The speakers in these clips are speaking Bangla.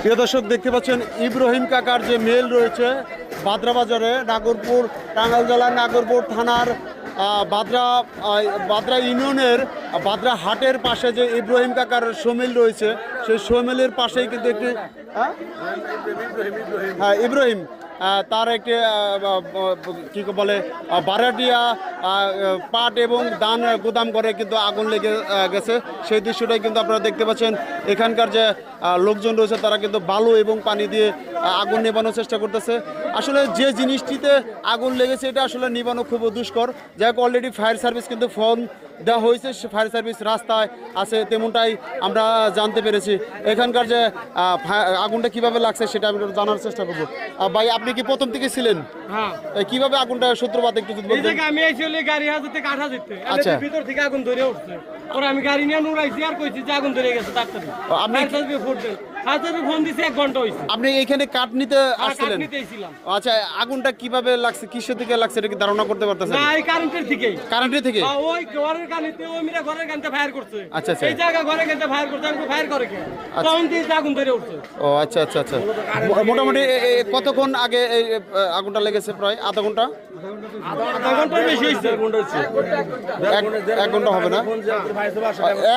প্রিয় দর্শক, দেখতে পাচ্ছেন ইব্রাহিম কাকার যে মেল রয়েছে বাদ্রা বাজারে, নাগরপুর টাঙ্গাল জেলার নাগরপুর থানার বাদরা বাদ্রা ইউনিয়নের বাদ্রা হাটের পাশে যে ইব্রাহিম কাকার সমিল রয়েছে, সেই সমিলের পাশেই কিন্তু একটি হ্যাঁ? হ্যাঁ ইব্রাহিম তার একটি কি বলে বারাটিয়া পাট এবং দান গুদাম করে কিন্তু আগুন লেগে গেছে। সেই দৃশ্যটাই কিন্তু আপনারা দেখতে পাচ্ছেন। এখানকার যে লোকজন রয়েছে, তারা কিন্তু বালু এবং পানি দিয়ে আগুন নেবানোর চেষ্টা করতেছে। আসলে যে জিনিসটিতে আগুন লেগেছে, এটা আসলে নিবানো খুব দুষ্কর। যাই হোক অলরেডি ফায়ার সার্ভিস কিন্তু ফোন দেওয়া হয়েছে ফায়ার সার্ভিস রাস্তায় আছে তেমনটাই আমরা জানতে পেরেছি। এখানকার যে আগুনটা কীভাবে লাগছে সেটা আমি জানার চেষ্টা করব। ভাই আপনি কি প্রথম থেকে ছিলেন? হ্যাঁ। কীভাবে আগুনটা সূত্রপাত একটু যদি বলতেন? আমি গাড়ি হাজার থেকে আঠা দিতে আচ্ছা। ভিতর থেকে আগুন ধরে উঠছে। আমি গাড়ি নিয়ে নুরাইছি আর কইছি যে আগুন ধরে গেছে ও, আপনি- ফোন দেন ফায়ার সার্ভিসে ফোন দিছি এক ঘণ্টা হইছে। আপনি এখানে কাঠ নিতে আসছিলেন? নিতেই ছিলাম আচ্ছা আগুনটা কীভাবে লাগছে কিসের থেকে লাগছে এটা কি ধারণা করতে পারতেছেন? না এই কারেন্টের দিকেই। কারেন্টের থেকে আ, ওই ঘরের গানিতে ওই মিরা ঘরের গানিতে ফায়ার করছে। আচ্ছা, আচ্ছা। এই জায়গা ঘরে গানিতে ফায়ার করছে আমি ফায়ার করে কে? তখন দিয়ে আগুন ধরে উঠছে। ও আচ্ছা আচ্ছা আচ্ছা। মোটামুটি কতক্ষণ আগে এই আগুনটা লেগেছে প্রায়? আধা ঘণ্টা? আধা ঘণ্টার বেশি হয়েছে এক- এক ঘণ্টা হবে না?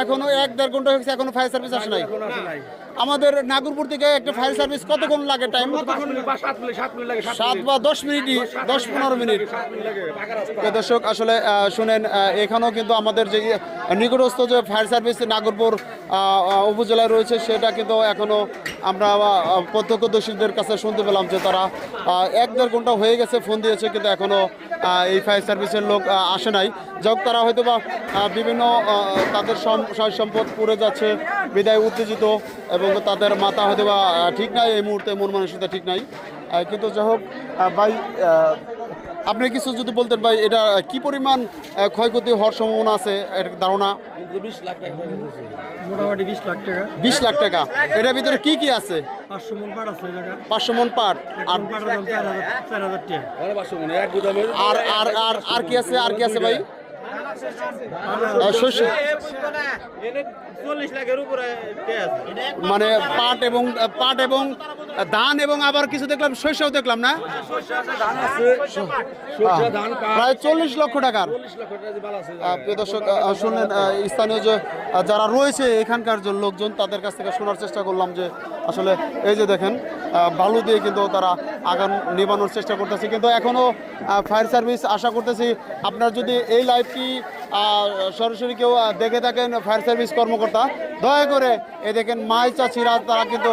এখনও এক দেড় ঘণ্টা হয়েছে এখনও ফায়ার সার্ভিস আসে নাই। আমাদের নাগরপুর থেকে একটা ফায়ার সার্ভিস কতক্ষণ লাগে টাইম সাত বা দশ মিনিটই দশ পনেরো মিনিট। দর্শক আসলে শুনেন এখানেও কিন্তু আমাদের যে নিকটস্থ যে ফায়ার সার্ভিস নাগরপুর উপজেলায় রয়েছে সেটা কিন্তু এখনও আমরা প্রত্যক্ষদর্শীদের কাছে শুনতে পেলাম যে তারা এক দেড় ঘণ্টা হয়ে গেছে ফোন দিয়েছে কিন্তু এখনও আহ, এই ফায়ার সার্ভিসের লোক আসে নাই। যাক তারা হয়তো বা বিভিন্ন তাদের সয় সম্পদ পুড়ে যাচ্ছে, বিদায় উত্তেজিত, এবং তাদের মাথা হয়তো বা ঠিক নাই, এই মুহূর্তে মন মানসিকতা ঠিক নাই। কিন্তু যাই হোক ভাই আপনি কিছু যদি বলতেন ভাই এটা কি পরিমাণ ক্ষয়ক্ষতি হওয়ার সম্ভাবনা আছে এটা ধারণা? মোটামুটি বিশ লাখ টাকা। বিশ লাখ টাকা। এটার ভিতরে কি কি আছে? পাঁচশো মন পাট আর আর আর কি আছে আর কি আছে ভাই? মানে পাট এবং পাট এবং ধান এবং আবার কিছু দেখলাম শস্যও দেখলাম না? প্রায় চল্লিশ লক্ষ টাকার। দর্শক শুনলেন স্থানীয় যে যারা রয়েছে এখানকার যে লোকজন তাদের কাছ থেকে শোনার চেষ্টা করলাম যে আসলে এই যে দেখেন বালু দিয়ে কিন্তু তারা আগান নিবানোর চেষ্টা করতেছি। কিন্তু এখনও ফায়ার সার্ভিস আশা করতেছি আপনার যদি এই লাইভটি সরাসরি কেউ দেখে থাকেন ফায়ার সার্ভিস কর্মকর্তা, দয়া করে এ দেখেন মাই চাচিরা তারা কিন্তু